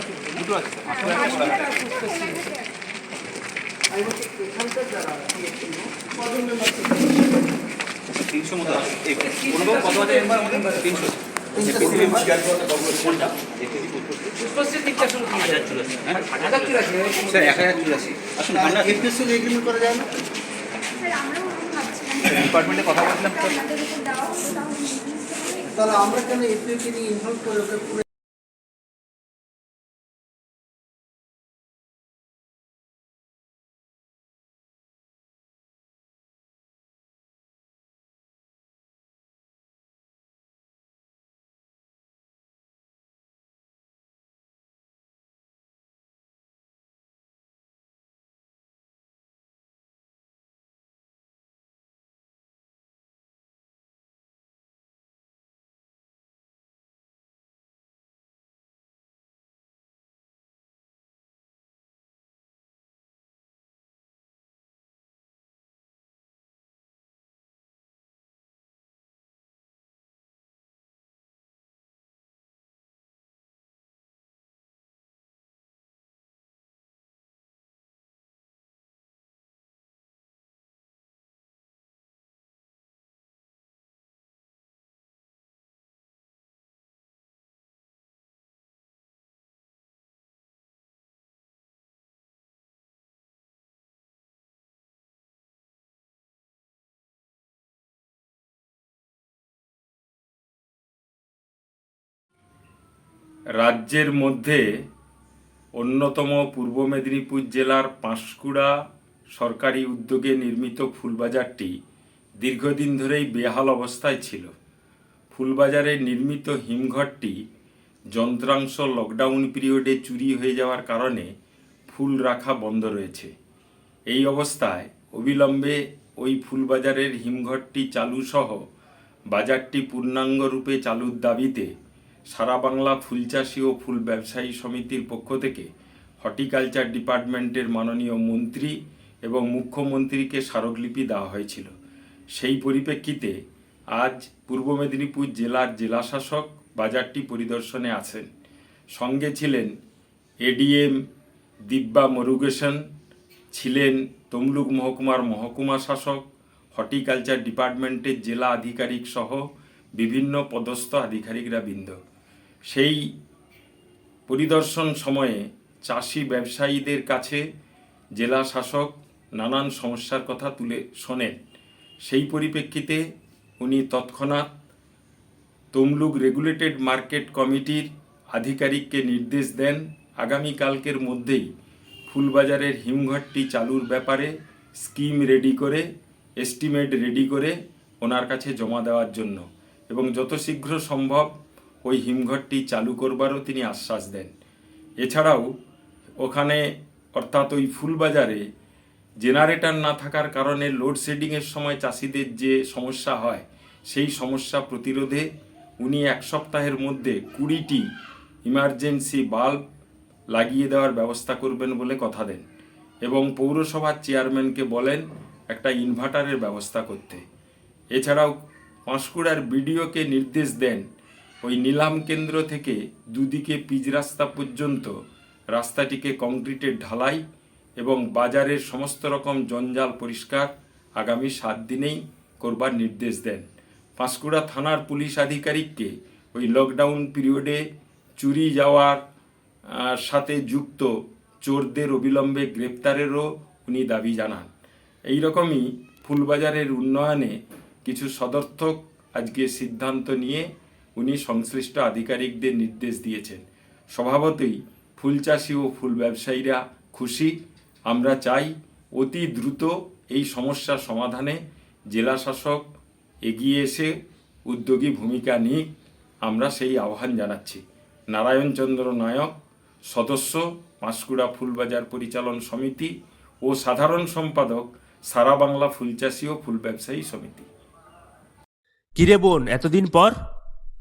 আছে। দুটো আছে। স্যার আমি বলছি এখানকার যারা PhD কজন মেম্বার তিনশো। মতো আছে কত আছে তিনশো এপিসি মেম্বার কোনটা? এপিসি পুষ্পশ্রী তিনটা শুরু কি হাজার চুরাশি। রাজ্যের মধ্যে অন্যতম পূর্ব মেদিনীপুর জেলার পাঁশকুড়া সরকারি উদ্যোগে নির্মিত ফুলবাজারটি দীর্ঘদিন ধরেই বেহাল অবস্থায় ছিল। ফুলবাজারে নির্মিত হিমঘরটি যন্ত্রাংশ লকডাউন পিরিয়ডে চুরি হয়ে যাওয়ার কারণে ফুল রাখা বন্ধ রয়েছে। এই অবস্থায় অবিলম্বে ওই ফুলবাজারের হিমঘরটি চালু সহ বাজারটি পূর্ণাঙ্গ রূপে চালুর দাবিতে সারা বাংলা ফুল ফুলচাষী ও ফুল ব্যবসায়ী সমিতির পক্ষ থেকে হর্টিকালচার ডিপার্টমেন্টের মাননীয় মন্ত্রী এবং মুখ্যমন্ত্রীকে স্মারকলিপি দেওয়া হয়েছিল। সেই পরিপ্রেক্ষিতে আজ পূর্ব মেদিনীপুর জেলার জেলাশাসক বাজারটি পরিদর্শনে আছেন। সঙ্গে ছিলেন এডিএম দিব্যা মরুগেশন ছিলেন তমলুক মহকুমার মহকুমা শাসক, হর্টিকালচার ডিপার্টমেন্টের জেলা আধিকারিক সহ বিভিন্ন পদস্থ আধিকারিকরা বৃন্দ। সেই পরিদর্শন সময়ে চাষি ব্যবসায়ীদের কাছে জেলা শাসক নানান সমস্যার কথা তুলে শোনেন। সেই পরিপ্রেক্ষিতে উনি তৎক্ষণাৎ তমলুক রেগুলেটেড মার্কেট কমিটির আধিকারিককে নির্দেশ দেন, আগামীকালকের মধ্যেই ফুলবাজারের হিমঘরটি চালুর ব্যাপারে স্কিম রেডি করে, এস্টিমেট রেডি করে ওনার কাছে জমা দেওয়ার জন্য এবং যত শীঘ্র সম্ভব ওই হিমঘরটি চালু করবারও তিনি আশ্বাস দেন। এছাড়াও, ওখানে, অর্থাৎ ওই ফুলবাজারে, জেনারেটর না থাকার কারণে লোডশেডিংয়ের সময় চাষিদের যে সমস্যা হয়, সেই সমস্যা প্রতিরোধে উনি এক সপ্তাহের মধ্যে কুড়িটি ইমার্জেন্সি বাল্ব লাগিয়ে দেওয়ার ব্যবস্থা করবেন বলে কথা দেন এবং পৌরসভার চেয়ারম্যানকে বলেন একটা ইনভার্টারের ব্যবস্থা করতে। এছাড়াও, পাঁশকুড়ার বিডিওকে নির্দেশ দেন ওই নিলাম কেন্দ্র থেকে দুদিকে পিচ রাস্তা পর্যন্ত রাস্তাটিকে কংক্রিটের ঢালাই এবং বাজারের সমস্ত রকম জঞ্জাল পরিষ্কার আগামী সাত দিনেই করবার নির্দেশ দেন। পাঁশকুড়া থানার পুলিশ আধিকারিককে ওই লকডাউন পিরিয়ডে চুরি যাওয়ার সাথে যুক্ত চোরদের অবিলম্বে গ্রেপ্তারেরও উনি দাবি জানান। এই রকমই ফুলবাজারের উন্নয়নে কিছু সদর্থক আজকে সিদ্ধান্ত নিয়ে উনি সংশ্লিষ্ট আধিকারিকদের নির্দেশ দিয়েছেন। স্বভাবতই ফুল চাষি ও ফুল ব্যবসায়ীরা খুশি। আমরা চাই অতি দ্রুত এই সমস্যার সমাধানে জেলা শাসক এগিয়ে এসে উদ্যোগী ভূমিকা নিক। আমরা সেই আহ্বান জানাচ্ছি। নারায়ণচন্দ্র নায়ক, সদস্য, পাঁশকুড়া ফুলবাজার পরিচালন সমিতি ও সাধারণ সম্পাদক, সারা বাংলা ফুলচাষী ও ফুল ব্যবসায়ী সমিতি। কিরে বোন, এতদিন পর?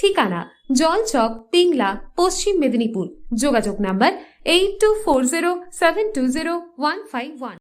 ঠিকানা জলচক তিংলা পশ্চিম মেদিনীপুর। যোগাযোগ number eight two four zero seven two zero one five one